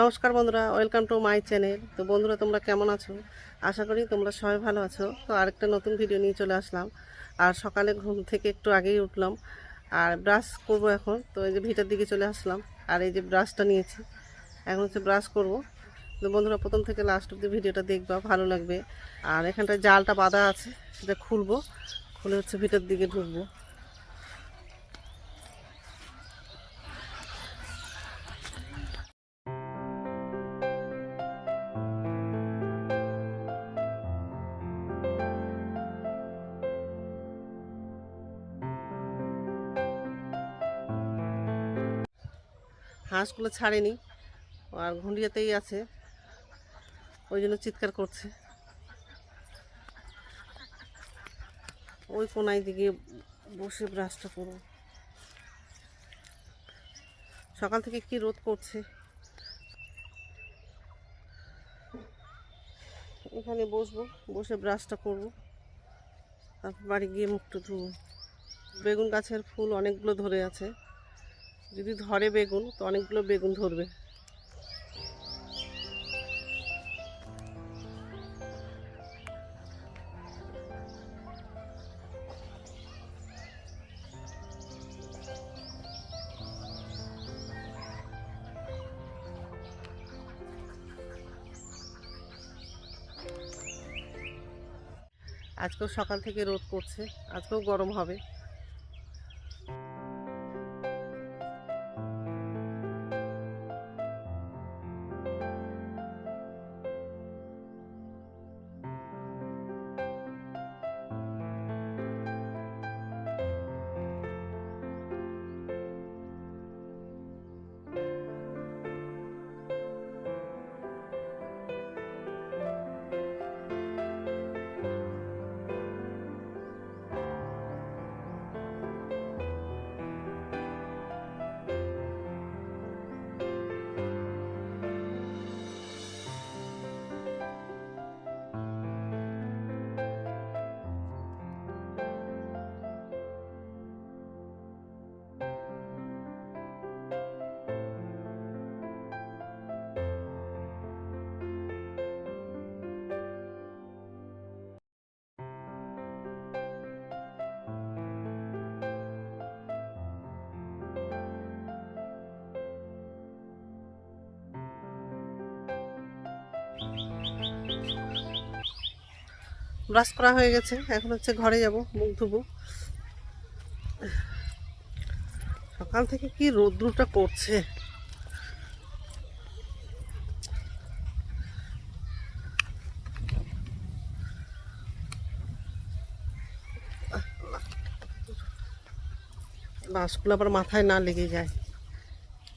নমস্কার বন্ধুরা, welcome to my channel. তো বন্ধুরা, তোমরা কেমন আছো? আশা করি তোমরা সবাই ভালো আছো। তো আরেকটা নতুন ভিডিও নিয়ে চলে আসলাম। আর সকালে ঘুম থেকে একটু আগেই উঠলাম। আর ব্রাশ করব এখন। তো এই যে ভিটার দিকে চলে আসলাম। আর এই যে ব্রাশটা নিয়েছি। এখন হচ্ছে ব্রাশ করব। তো বন্ধুরা, প্রথম থেকে লাস্ট অব্দি ভিডিওটা দেখবা, ভালো লাগবে। আর এখানটায় জালটা বাঁধা আছে, সেটা খুলবো। খুলে হচ্ছে ভিটার দিকে ঢুকবো। হাঁসগুলো ছাড়েনি আর ঘুঁড়িয়াতেই আছে, ওই জন্য চিৎকার করছে। ওই কোনায় দিকে বসে ব্রাশটা করব সকাল থেকে কি রোদ করছে? এখানে বসবো, বসে ব্রাশটা করব। তারপর বাড়ি গিয়ে মুখটা ধুবো। বেগুন গাছের ফুল অনেকগুলো ধরে আছে। যদি ধরে বেগুন, তো অনেকগুলো বেগুন ধরবে। আজকেও সকাল থেকে রোদ করছে, আজকেও গরম হবে। ব্রাশ করা হয়ে গেছে। এখন হচ্ছে ঘরে যাব, মুখ ধুবো। সকাল থেকে কি রৌদ্রটা করছে? বাঁশগুলো আবার মাথায় না লেগে যায়।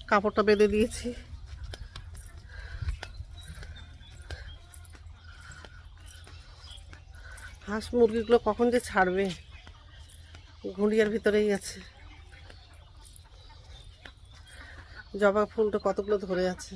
কাপড়টা বেঁধে দিয়েছি। হাঁস মুরগিগুলো কখন যে ছাড়বে? ঘুড়িয়ার ভিতরেই আছে। জবা ফুলটা কতগুলো ধরে আছে?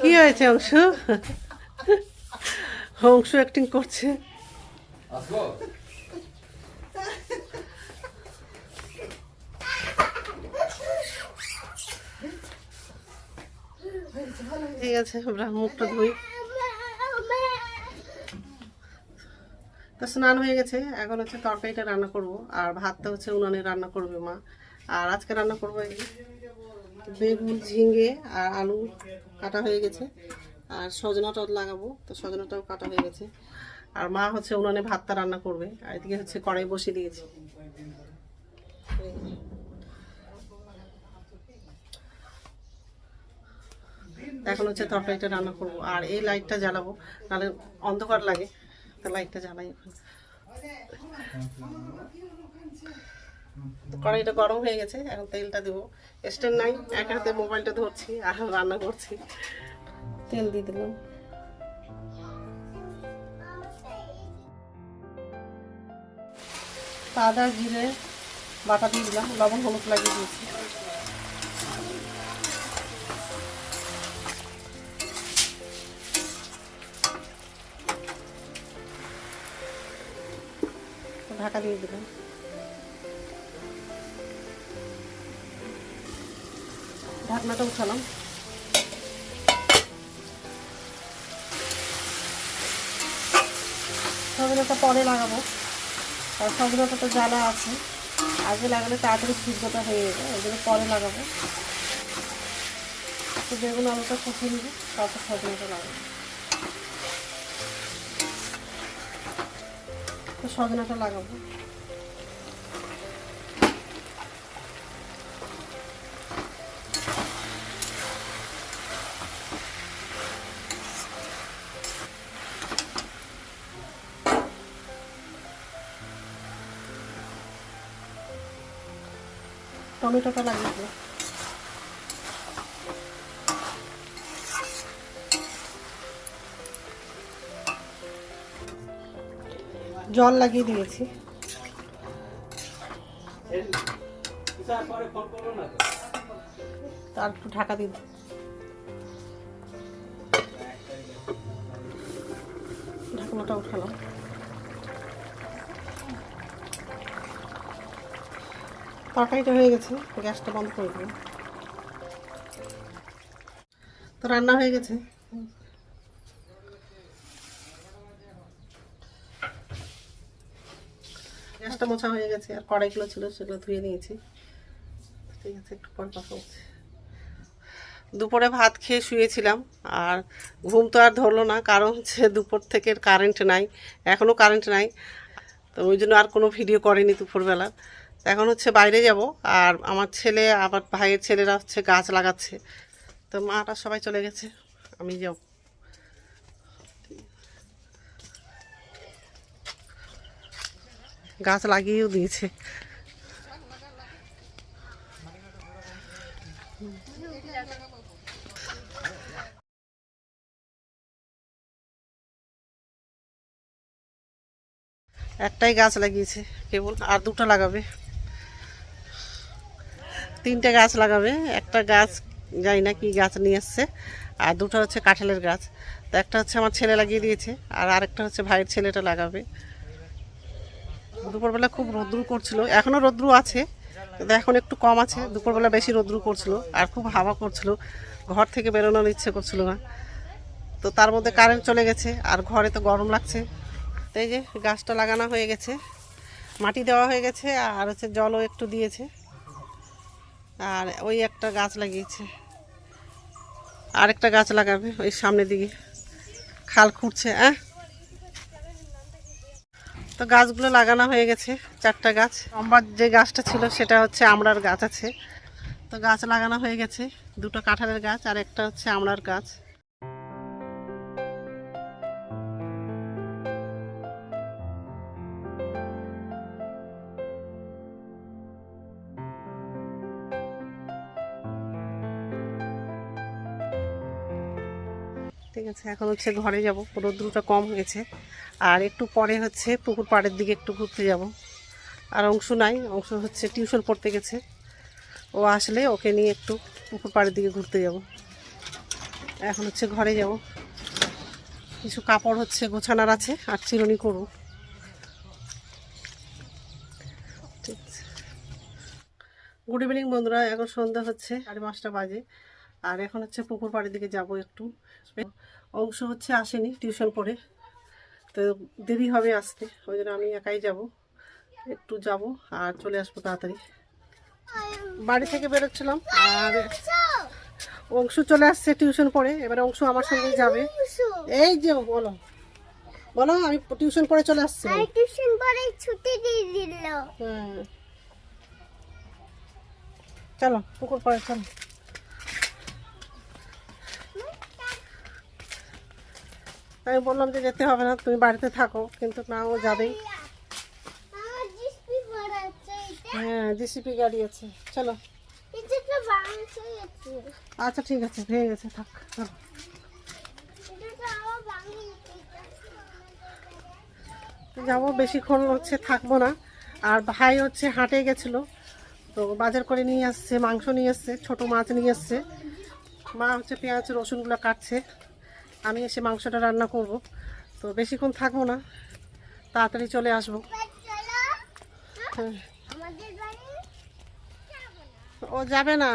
কি হয়েছে অংশ? অংশ অ্যাক্টিং করছে। ঠিক আছে আমরা মুখটা ধুই। স্নান হয়ে গেছে। এখন হচ্ছে তরকারিটা রান্না করব। আর ভাতটা হচ্ছে উনানে রান্না করবে মা। আর আজকে রান্না করব বেগুন, ঝিঙে আর আলু কাটা হয়ে গেছে। আর সজনাটাও লাগাবো। তো সজনাটাও কাটা হয়ে গেছে। আর মা হচ্ছে উনানে ভাতটা রান্না করবে। আর এদিকে হচ্ছে কড়াই বসিয়ে দিয়েছি। এখন হচ্ছে তরকারিটা রান্না করব। আর এই লাইটটা জ্বালাবো। নাহলে অন্ধকার লাগে। লাইটটা জ্বালাই। কড়াইটা গরম হয়ে গেছে, এখন তেলটা দেবো। স্ট্যান্ড নাই, এক হাতে মোবাইলটা ধরছি, আর রান্না করছি। তেল দিয়ে দিলাম। আদা, জিরে, বাটা দিয়ে দিলাম, লবণ, হলুদ লাগিয়ে দিয়েছি। ঢাকা দিয়ে দিলাম ঢাকনাটা উঠালাম। সজনাটা পরে লাগাবো। আর সজনাটা তো জ্বালা আছে, আগে লাগালে তাড়াতাড়ি সিদ্ধটা হয়ে যাবে ওই জন্য পরে লাগাবো। তো বেগুন আলুটা কষিয়ে নিবো, তারপর সজনাটা লাগাবো। সজনাটা লাগাবো। টমেটোটা লাগিয়ে দেবো। জল লাগিয়ে দিয়েছি। তার একটু ঢাকা দিয়ে ঢাকনাটা উঠালাম। তরকারিটা হয়ে গেছে, গ্যাসটা বন্ধ করে দেবো তো রান্না হয়ে গেছে গ্যাসটা মোছা হয়ে গেছে আর কড়াইগুলো ছিল সেগুলো ধুয়ে নিয়েছি। ঠিক আছে, একটু পর কথা বলছি দুপুরে ভাত খেয়ে শুয়েছিলাম, আর ঘুম তো আর ধরলো না, কারণ হচ্ছে দুপুর থেকে কারেন্ট নাই এখনও কারেন্ট নাই। তো ওই জন্য আর কোনো ভিডিও করেনি দুপুরবেলা। এখন হচ্ছে বাইরে যাব, আর আমার ছেলে, আবার ভাইয়ের ছেলেরা হচ্ছে গাছ লাগাচ্ছে। তো মাটা সবাই চলে গেছে, আমি যাব। গাছ লাগিয়েও দিয়েছে। একটাই গাছ লাগিয়েছে, কেবল আর দুটো লাগাবে। তিনটে গাছ লাগাবে, একটা গাছ জানি না কি গাছ নিয়ে এসছে আর দুটো হচ্ছে কাঁঠালের গাছ। তো একটা হচ্ছে আমার ছেলে লাগিয়ে দিয়েছে, আর আরেকটা হচ্ছে ভাইয়ের ছেলেটা লাগাবে। দুপুরবেলা খুব রোদ্রু করছিল। এখনও রোদ্রু আছে, কিন্তু এখন একটু কম আছে। দুপুরবেলা বেশি রোদ্রু করছিল আর খুব হাওয়া করছিল। ঘর থেকে বেরোনোর ইচ্ছে করছিল না। তো তার মধ্যে কারেন্ট চলে গেছে আর ঘরে তো গরম লাগছে। তো এই যে গাছটা লাগানো হয়ে গেছে, মাটি দেওয়া হয়ে গেছে আর হচ্ছে জলও একটু দিয়েছে। আর ওই একটা গাছ লাগিয়েছে। আরেকটা গাছ লাগাবে ওই সামনের দিকে। খাল খুঁড়ছে হ্যাঁ তো গাছগুলো লাগানো হয়ে গেছে, চারটা গাছ। আমার যে গাছটা ছিল সেটা হচ্ছে আমড়ার গাছ আছে। তো গাছ লাগানো হয়ে গেছে, দুটো কাঁঠালের গাছ আর একটা হচ্ছে আমড়ার গাছ। ঠিক আছে এখন হচ্ছে ঘরে যাব। রোদ্রুটা কম হয়েছে। আর একটু পরে হচ্ছে পুকুর পাড়ের দিকে একটু ঘুরতে যাব। আর অংশ নাই, অংশ হচ্ছে টিউশন পড়তে গেছে। ও আসলে ওকে নিয়ে একটু পুকুর পাড়ের দিকে ঘুরতে যাব। এখন হচ্ছে ঘরে যাব। কিছু কাপড় হচ্ছে গোছানোর আছে আর চিরুনি করব। গুড ইভিনিং বন্ধুরা, এখন সন্ধ্যা হচ্ছে সাড়ে পাঁচটা বাজে। আর এখন হচ্ছে পুকুর পাড়ের দিকে যাব একটু। অংশ হচ্ছে আসেনি টিউশন পড়ে। তো দেরি হবে আসতে ওই জন্য আমি একাই যাব। একটু যাব আর চলে আসব তাড়াতাড়ি। বাড়ি থেকে বেরোচ্ছিলাম আর অংশ চলে আসছে টিউশন পড়ে এবারে অংশ আমার সঙ্গেই যাবে। এই যে বলো বলো আমি টিউশন পড়ে চলে আসছি। টিউশন পরে ছুটি দিয়ে দিল। হ্যাঁ। চলো পুকুর পাড়ে চলো। আমি বললাম যে যেতে হবে না, তুমি বাড়িতে থাকো, কিন্তু না, ও যাবেই। হ্যাঁ জিসিপি গাড়ি আছে, চলো। আচ্ছা ঠিক আছে, হয়ে গেছে, থাক, চলো। যাব, বেশিক্ষণ হচ্ছে থাকব না। আর ভাই হচ্ছে হাটে গেছিল, তো বাজার করে নিয়ে আসছে, মাংস নিয়ে আসছে ছোটো মাছ নিয়ে আসছে মা হচ্ছে পেঁয়াজ, রসুনগুলো কাটছে। আমি এসে মাংসটা রান্না করব। তো বেশিক্ষণ থাকব না। তাড়াতাড়ি চলে আসব। ও যাবে না।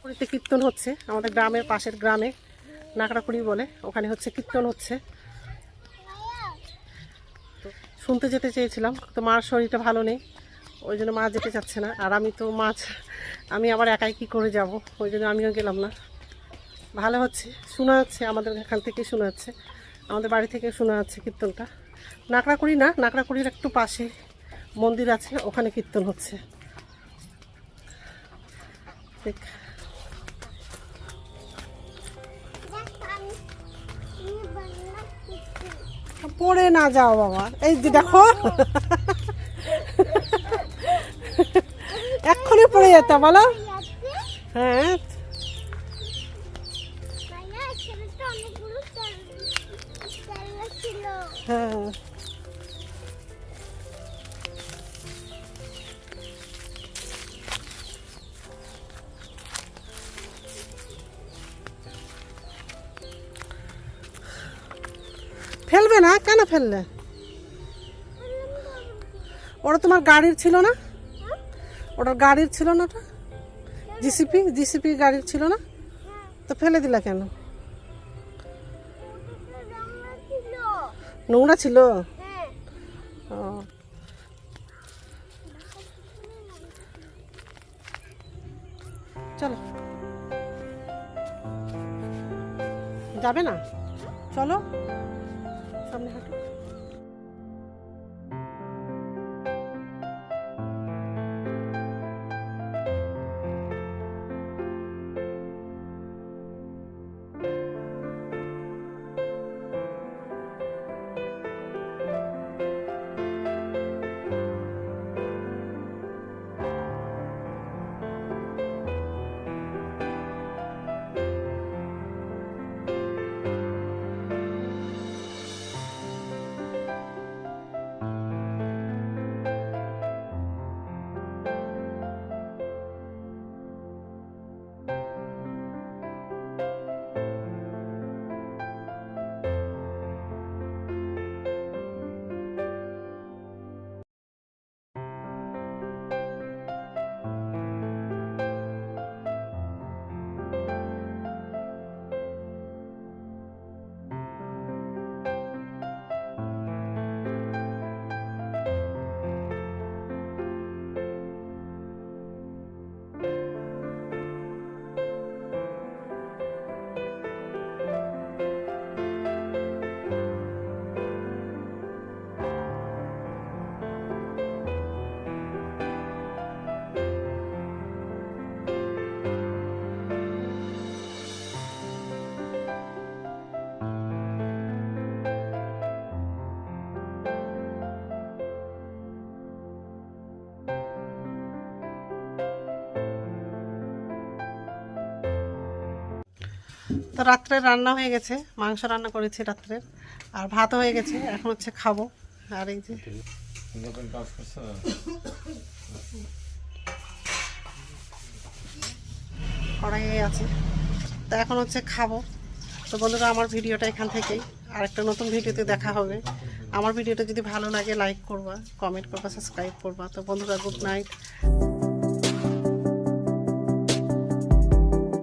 পুরীতে কীর্তন হচ্ছে। আমাদের গ্রামের পাশের গ্রামে নাকড়াকুড়ি বলে, ওখানে হচ্ছে কীর্তন হচ্ছে। শুনতে যেতে চেয়েছিলাম তো মার শরীরটা ভালো নেই, ওই জন্য মা যেতে চাচ্ছে না। আর আমি তো মাছ আমি আবার একাই কি করে যাব? ওই জন্য আমিও গেলাম না। ভালো হচ্ছে, শোনা যাচ্ছে, আমাদের এখান থেকে শোনা যাচ্ছে। আমাদের বাড়ি থেকে শোনা যাচ্ছে কীর্তনটা। নাকড়াকুড়ি না নাকড়াকুড়ির একটু পাশে মন্দির আছে, ওখানে কীর্তন হচ্ছে। দেখ। পড়ে না যাও বাবা। এই যে দেখো। পড়ে যেতে বলো। হ্যাঁ। হ্যাঁ। ফেলবে না? কেন ফেললে? ওরা তোমার গাড়ির ছিল না? ওটা গাড়ির ছিল না ওটা? জিসিপি জিসিপি গাড়ির ছিল না? তো ফেলে দিলা কেন? নোংরা ছিল? চলো। যাবে না? চলো। সামনে হাঁটো। তো রাত্রে রান্না হয়ে গেছে, মাংস রান্না করেছি রাত্রে, আর ভাত হয়ে গেছে, এখন হচ্ছে খাব। আর এই যে কড়াই আছে, তো এখন হচ্ছে খাব। তো বন্ধুরা, আমার ভিডিওটা এখান থেকেই। আর একটা নতুন ভিডিওতে দেখা হবে। আমার ভিডিওটা যদি ভালো লাগে লাইক করবা কমেন্ট করবা সাবস্ক্রাইব করবা। তো বন্ধুরা গুড নাইট